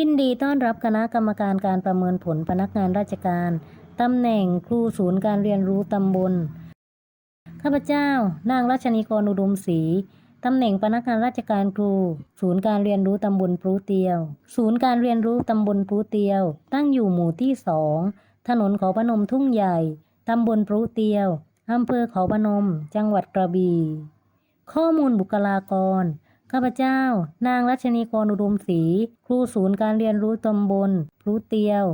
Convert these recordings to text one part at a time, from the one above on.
ยินดีต้อนรับคณะกรรมการการประเมินผลพนักงานราชการตำแหน่งครูศูนย์การเรียนรู้ตำบล ข้าพเจ้า นางรัชนีกรอุดมศรีตำแหน่งพนักงานราชการครู ศูนย์การเรียนรู้ตำบลพลูเตียว ศูนย์การเรียนรู้ตำบลพลูเตียว ตั้งอยู่หมู่ที่สองถนนเขาพนมทุ่งใหญ่ ตำบลพลูเตียวอำเภอเขาพนม จังหวัดกระบี่ข้อมูลบุคลากร ข้าพเจ้า นางรัชนีกรอุดมศรีครูศูนย์การเรียนรู้ตำบลพลูเตียว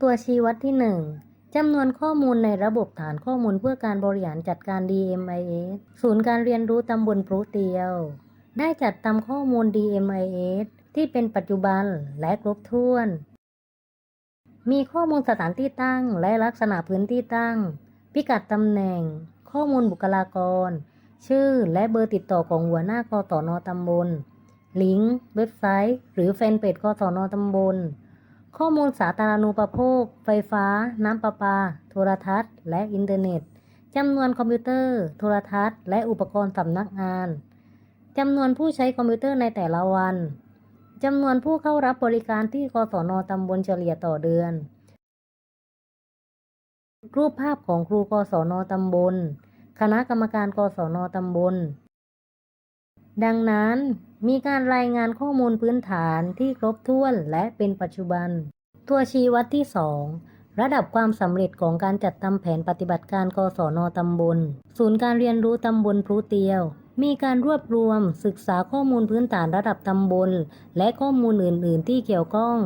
ตัวชี้วัดที่ 1จำนวนข้อมูลในระบบฐานข้อมูลเพื่อการบริหารจัดการ DMIS ศูนย์การเรียนรู้ตำบลพลูเตียว ได้จัดทำข้อมูล DMIS ที่เป็นปัจจุบันและครบถ้วน มีข้อมูลสถานที่ตั้งและลักษณะพื้นที่ตั้ง พิกัดตำแหน่ง ข้อมูลบุคลากร ชื่อและเบอร์ติดต่อของหัวหน้ากตนตำบล ลิงก์เว็บไซต์ หรือแฟนเพจกตนตำบล ข้อมูลสาธารณูปโภค ไฟฟ้า น้ำประปา โทรทัศน์ และอินเทอร์เน็ตจำนวนคอมพิวเตอร์ โทรทัศน์ และอุปกรณ์สำนักงานจำนวนผู้ใช้คอมพิวเตอร์ในแต่ละวันจำนวนผู้เข้ารับบริการที่กศนตำบลเฉลี่ยต่อเดือน รูปภาพของครูกศนตำบล คณะกรรมการกศนตำบล ดังนั้นมีการรายงานข้อมูลพื้นฐานที่ครบถ้วนและเป็นปัจจุบัน ตัวชี้วัดที่ 2 ระดับความสำเร็จของการจัดทำแผนปฏิบัติการกศนตำบล ศูนย์การเรียนรู้ตำบลพลูเตียว มีการรวบรวมศึกษาข้อมูลพื้นฐานระดับตำบล และข้อมูลอื่น ๆ ที่เกี่ยวข้อง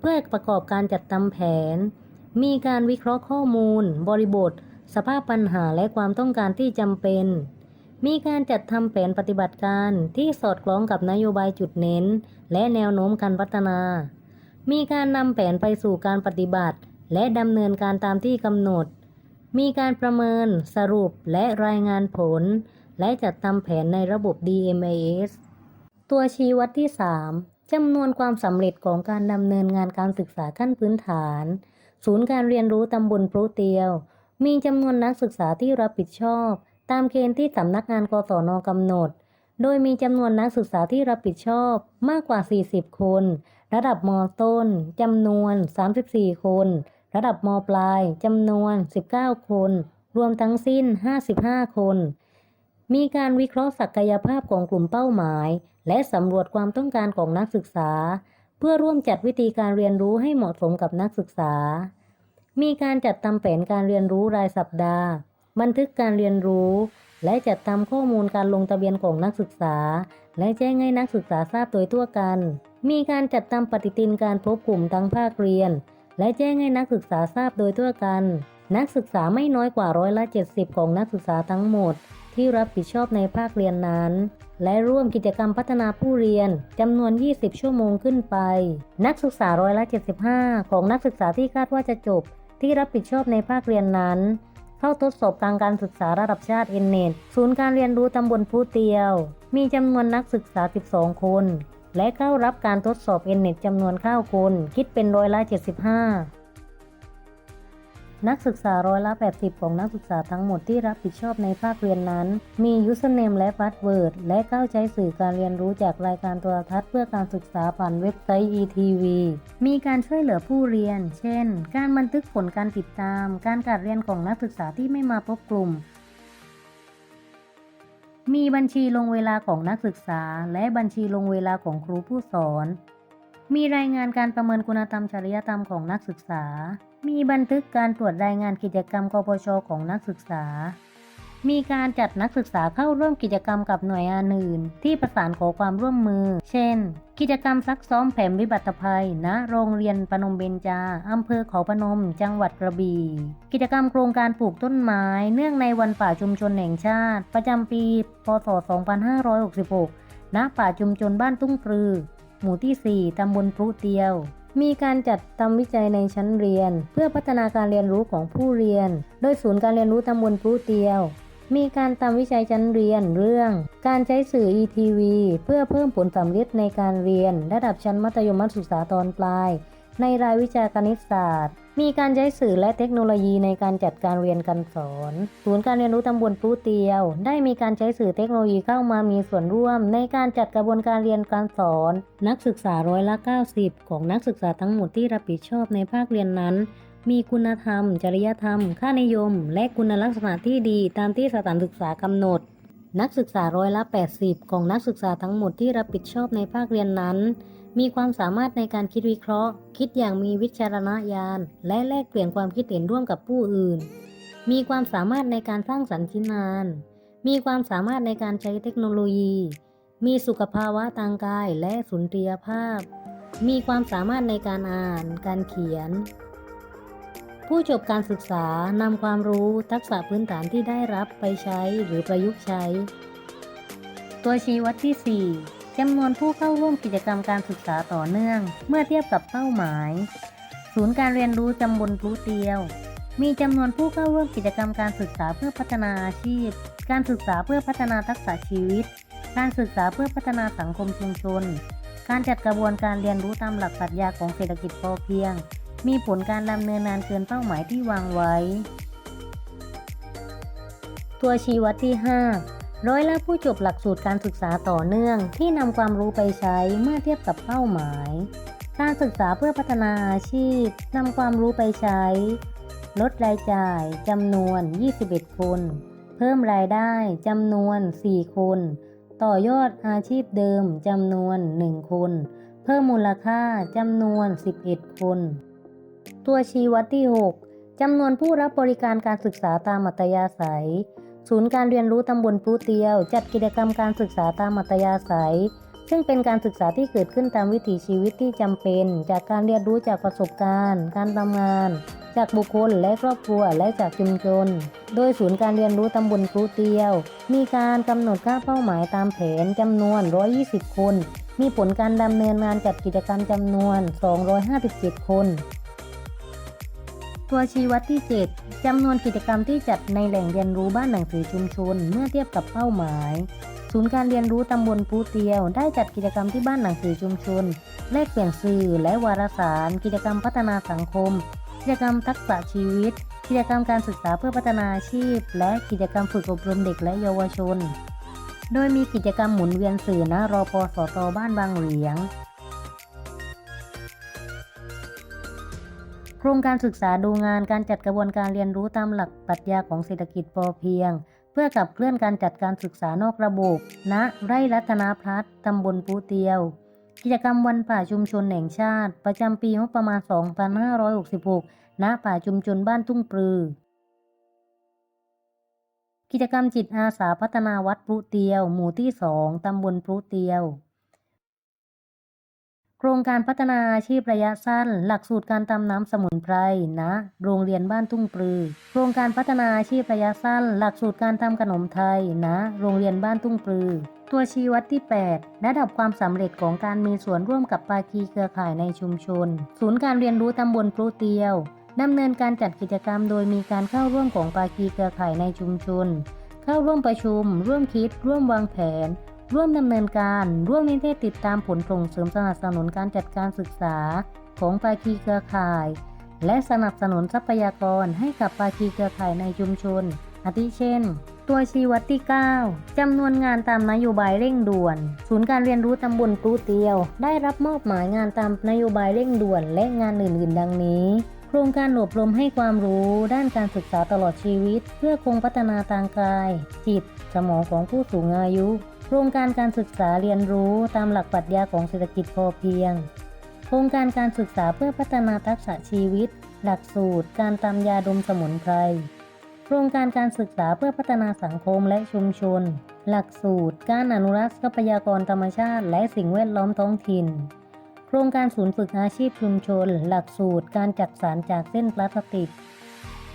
เพื่อประกอบการจัดทำแผน มีการวิเคราะห์ข้อมูล บริบท สภาพปัญหาและความต้องการที่จำเป็น มีการจัดทำแผนปฏิบัติการที่สอดคล้องกับนโยบายจุดเน้น และแนวโน้มการพัฒนา มีการนำแผนไปสู่การปฏิบัติ และดำเนินการตามที่กำหนด มีการประเมิน สรุปและรายงานผล และจัดทำแผนในระบบ DMIS ตัวชี้วัดที่ 3จำนวนความสำเร็จของการดำเนินงานการศึกษาขั้นพื้นฐาน ศูนย์การเรียนรู้ตำบลพลูเตียว มีจำนวนนักศึกษาที่รับผิดชอบ ตามเกณฑ์ที่สำนักงานกศนกำหนด โดยมีจำนวนนักศึกษาที่รับผิดชอบมากกว่า 40 คน ระดับมต้นจำนวน 34 คน ระดับมปลายจำนวน 19 คน รวมทั้งสิ้น 55 คน มีการวิเคราะห์ศักยภาพของกลุ่มเป้าหมาย และสำรวจความต้องการของนักศึกษา เพื่อร่วมจัดวิธีการเรียนรู้ให้เหมาะสมกับนักศึกษา มีการจัดทำแผนการเรียนรู้รายสัปดาห์ บันทึกการเรียนรู้ และจัดทำข้อมูลการลงทะเบียนของนักศึกษา และแจ้งให้นักศึกษาทราบโดยทั่วกัน มีการจัดทำปฏิทินการพบกลุ่มทั้งภาคเรียน และแจ้งให้นักศึกษาทราบโดยทั่วกัน นักศึกษาไม่น้อยกว่าร้อยละ 70 ของนักศึกษาทั้งหมด ที่รับผิดชอบในภาคเรียนนั้นและร่วมกิจกรรมพัฒนาผู้เรียนจำนวน 20 ชั่วโมงขึ้นไป นักศึกษาร้อยละ 75 ของนักศึกษาที่คาดว่าจะจบ ที่รับผิดชอบในภาคเรียนนั้น เข้าทดสอบทางการศึกษาระดับชาติเอเนตศูนย์การเรียนรู้ตำบลพูเตียว มีจำนวนนักศึกษา 12 คน และเข้ารับการทดสอบเอเนตจำนวน9คน คิดเป็นร้อยละ 75 นักศึกษาร้อยละ 80 ของนักศึกษาทั้งหมดที่รับผิดชอบในภาคเรียนนั้น มี username และ password และเข้าใช้สื่อการเรียนรู้จากรายการโทรทัศน์เพื่อการศึกษาผ่านเว็บไซต์ ETV มีการช่วยเหลือผู้เรียน เช่น การบันทึกผลการติดตาม การการเรียนของนักศึกษาที่ไม่มาพบกลุ่ม มีบัญชีลงเวลาของนักศึกษา และบัญชีลงเวลาของครูผู้สอน มีรายงานการประเมินคุณธรรมจริยธรรมของนักศึกษา มีบันทึกการตรวจรายงานกิจกรรมกปชของนักศึกษา มีการจัดนักศึกษาเข้าร่วมกิจกรรมกับหน่วยงานอื่น ที่ประสานขอความร่วมมือ เช่น กิจกรรมซักซ้อมแผนวิบัติภัยณโรงเรียนปนมเบญจาอำเภอเขาพนม จังหวัดกระบี่ กิจกรรมโครงการปลูกต้นไม้ เนื่องในวันป่าชุมชนแห่งชาติ ประจำปี พศ 2566ณป่าชุมชนบ้านตุ้งปรือ หมู่ที่ 4ตำบลพลุเตียว มีการจัดทำวิจัยในชั้นเรียน เพื่อพัฒนาการเรียนรู้ของผู้เรียน โดยศูนย์การเรียนรู้ตำบลพลุเตียว มีการทำวิจัยชั้นเรียนเรื่อง การใช้สื่อ ETV เพื่อเพิ่มผลสำเร็จในการเรียน ระดับชั้นมัธยมศึกษาตอนปลาย ในรายวิชาคณิตศาสตร์ มีการใช้สื่อและเทคโนโลยีในการจัดการเรียนการสอน ศูนย์การเรียนรู้ตำบลพลูเตียว ได้มีการใช้สื่อเทคโนโลยีเข้ามามีส่วนร่วม ในการจัดกระบวนการเรียนการสอน นักศึกษาร้อยละ90 ของนักศึกษาทั้งหมดที่รับผิดชอบในภาคเรียนนั้น มีคุณธรรม จริยธรรม ค่านิยม และคุณลักษณะที่ดีตามที่สถานศึกษากำหนด นักศึกษาร้อยละ 80 ของนักศึกษาทั้งหมดที่รับผิดชอบในภาคเรียนนั้น มีความสามารถในการคิดวิเคราะห์ คิดอย่างมีวิจารณญาณ และแลกเปลี่ยนความคิดเห็นร่วมกับผู้อื่น มีความสามารถในการสร้างสรรค์ชิ้นงาน มีความสามารถในการใช้เทคโนโลยี มีสุขภาวะทางกายและสุนทรียภาพ มีความสามารถในการอ่าน การเขียน ผู้จบการศึกษานำความรู้ทักษะพื้นฐานที่ได้รับไปใช้หรือประยุกต์ใช้ ตัวชี้วัดที่ 4 จำนวนผู้เข้าร่วมกิจกรรมการศึกษาต่อเนื่อง เมื่อเทียบกับเป้าหมาย ศูนย์การเรียนรู้ตำบลพลูเตียว มีจำนวนผู้เข้าร่วมกิจกรรมการศึกษาเพื่อพัฒนาอาชีพ การศึกษาเพื่อพัฒนาทักษะชีวิต การศึกษาเพื่อพัฒนาสังคมชุมชน การจัดกระบวนการเรียนรู้ตามหลักปรัชญาของเศรษฐกิจพอเพียง มีผลการดำเนินงานเกินเป้าหมายที่วางไว้ ตัวชี้วัดที่ 5 ร้อยละผู้จบหลักสูตรการศึกษาต่อเนื่องที่นำความรู้ไปใช้เมื่อเทียบกับเป้าหมาย การศึกษาเพื่อพัฒนาอาชีพนำความรู้ไปใช้ ลดรายจ่ายจำนวน 21 คน เพิ่มรายได้จำนวน 4 คน ต่อยอดอาชีพเดิมจำนวน 1 คน เพิ่มมูลค่าจำนวน 11 คน ตัวชี้วัดที่ 6จำนวนผู้รับบริการการศึกษาตามอัตยาศัย ศูนย์การเรียนรู้ตำบลปูเตียว จัดกิจกรรมการศึกษาตามอัตยาศัย ซึ่งเป็นการศึกษาที่เกิดขึ้นตามวิถีชีวิตที่จำเป็น จากการเรียนรู้จากประสบการณ์ การทำงาน จากบุคคลและครอบครัวและจากชุมชน โดยศูนย์การเรียนรู้ตำบลพลูเตียว มีการกำหนดค่าเป้าหมายตามแผนจำนวน 120 คน มีผลการดำเนินงานจัดกิจกรรมจำนวน 257 คน ตัวชี้วัดที่ 7จำนวนกิจกรรมที่จัดในแหล่งเรียนรู้บ้านหนังสือชุมชน เมื่อเทียบกับเป้าหมาย ศูนย์การเรียนรู้ตำบลปูเตียว ได้จัดกิจกรรมที่บ้านหนังสือชุมชน แลกเปลี่ยนสื่อและวารสาร กิจกรรมพัฒนาสังคม กิจกรรมทักษะชีวิต กิจกรรมการศึกษาเพื่อพัฒนาอาชีพ และกิจกรรมฝึกอบรมเด็กและเยาวชน โดยมีกิจกรรมหมุนเวียนสื่อณรอพสตบ้านบางเหลียง รงการศึกษาดูงานการจัดกระบวนการเรียนรู้ตามหลักปรัชญาของเศรษฐกิจพอเพียง เพื่อขับเคลื่อนการจัดการศึกษานอกระบบณไร่รัตนาพลัดตำบลปูเตียว กิจกรรมวันป่าชุมชนแห่งชาติ ประจำปีงบประมาณ 2566 ณ ป่าชุมชนบ้านทุ่งปลือ กิจกรรมจิตอาสาพัฒนาวัดพลุเตียว หมู่ที่ 2 ตำบลพลุเตียว โครงการพัฒนาอาชีพระยะสั้น หลักสูตรการทำน้ำสมุนไพรณโรงเรียนบ้านทุ่งปลือ โครงการพัฒนาอาชีพระยะสั้น หลักสูตรการทำขนมไทยณโรงเรียนบ้านทุ่งปลือ ตัวชี้วัดที่ 8 ระดับความสำเร็จของการมีส่วนร่วมกับภาคีเครือข่ายในชุมชน ศูนย์การเรียนรู้ตำบลพลุเตียวดำเนินการจัดกิจกรรมโดยมีการเข้าร่วมของภาคีเครือข่ายในชุมชน เข้าร่วมประชุม ร่วมคิด ร่วมวางแผน ร่วมดำเนินการร่วมนิเทศติดตามผลส่งเสริมสนับสนุนการจัดการศึกษา ของภาคีเครือข่าย และสนับสนุนทรัพยากรให้กับภาคีเครือข่ายในชุมชน อาทิเช่น ตัวชี้วัดที่ 9 จำนวนงานตามนโยบายเร่งด่วน ศูนย์การเรียนรู้ตำบลปูเตียว ได้รับมอบหมายงานตามนโยบายเร่งด่วน และงานอื่นๆ ดังนี้โครงการอบรมให้ความรู้ด้านการศึกษาตลอดชีวิต เพื่อคงพัฒนาทางกาย จิต สมองของผู้สูงอายุ โครงการการศึกษาเรียนรู้ตามหลักปรัชญาของเศรษฐกิจพอเพียง โครงการการศึกษาเพื่อพัฒนาทักษะชีวิต หลักสูตร การตำยาดมสมุนไพร โครงการการศึกษาเพื่อพัฒนาสังคมและชุมชน หลักสูตร การอนุรักษ์ทรัพยากรธรรมชาติ และสิ่งแวดล้อมท้องถิ่น โครงการศูนย์ฝึกอาชีพชุมชน หลักสูตร การจักสารจากเส้นพลาสติก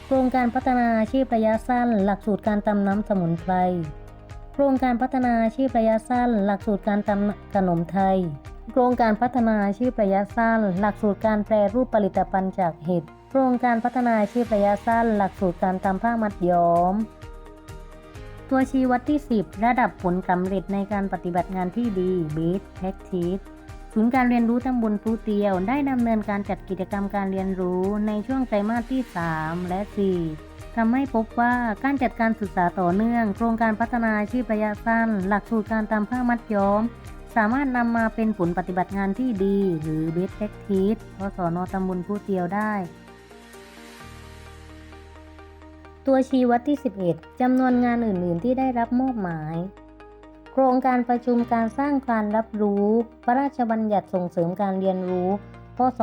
โครงการพัฒนาอาชีพระยะสั้น หลักสูตรการตำน้ำสมุนไพร รงการพัฒนาชีพระยะสั้น หลักสูตรการทำขนมไทย โครงการพัฒนาชีพระยะสั้น หลักสูตรการแปรรูปผลิตภัณฑ์จากเห็ด โครงการพัฒนาชีพระยะสั้น หลักสูตรการทำผ้ามัดย้อม ตัวชี้วัดที่ 10 ระดับผลสำเร็จในการปฏิบัติงานที่ดี Best Practice ศูนย์การเรียนรู้ตำบลพลูเตียว ได้ดำเนินการจัดกิจกรรมการเรียนรู้ในช่วงไตรมาสที่ 3 และ 4 ทำให้พบว่าการจัดการศึกษาต่อเนื่อง โครงการพัฒนาอาชีพระยะสั้น หลักสูตรการตามผ้ามัดย้อม สามารถนำมาเป็นผลปฏิบัติงานที่ดี หรือ Best Practice กศนตำบลพลูเตียวได้ ตัวชี้วัดที่ 11 จำนวนงานอื่น ๆ ที่ได้รับมอบหมาย โครงการประชุมการสร้างการรับรู้ พระราชบัญญัติส่งเสริมการเรียนรู้ พศ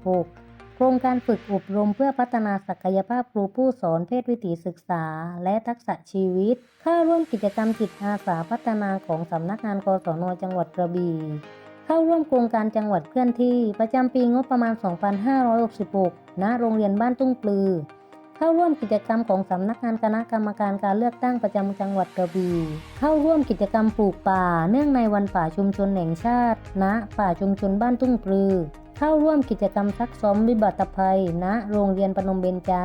2566 โครงการฝึกอบรมเพื่อพัฒนาศักยภาพครูผู้สอนเพศวิถีศึกษา และทักษะชีวิต เข้าร่วมกิจกรรมจิตอาสาพัฒนาของสำนักงานกศนจังหวัดกระบี่เข้าร่วมโครงการจังหวัดเคลื่อนที่ประจำปีงบประมาณ 2566 ณ โรงเรียนบ้านตุ้งปลือ เข้าร่วมกิจกรรมของสำนักงานคณะกรรมการการเลือกตั้งประจำจังหวัดกระบี่ เข้าร่วมกิจกรรมปลูกป่า เนื่องในวันป่าชุมชนแห่งชาติ ณ ป่าชุมชนบ้านตุ้งปลือ เข้าร่วมกิจกรรมซักซ้อมวิบัติภัยณะโรงเรียนปนมเบญจา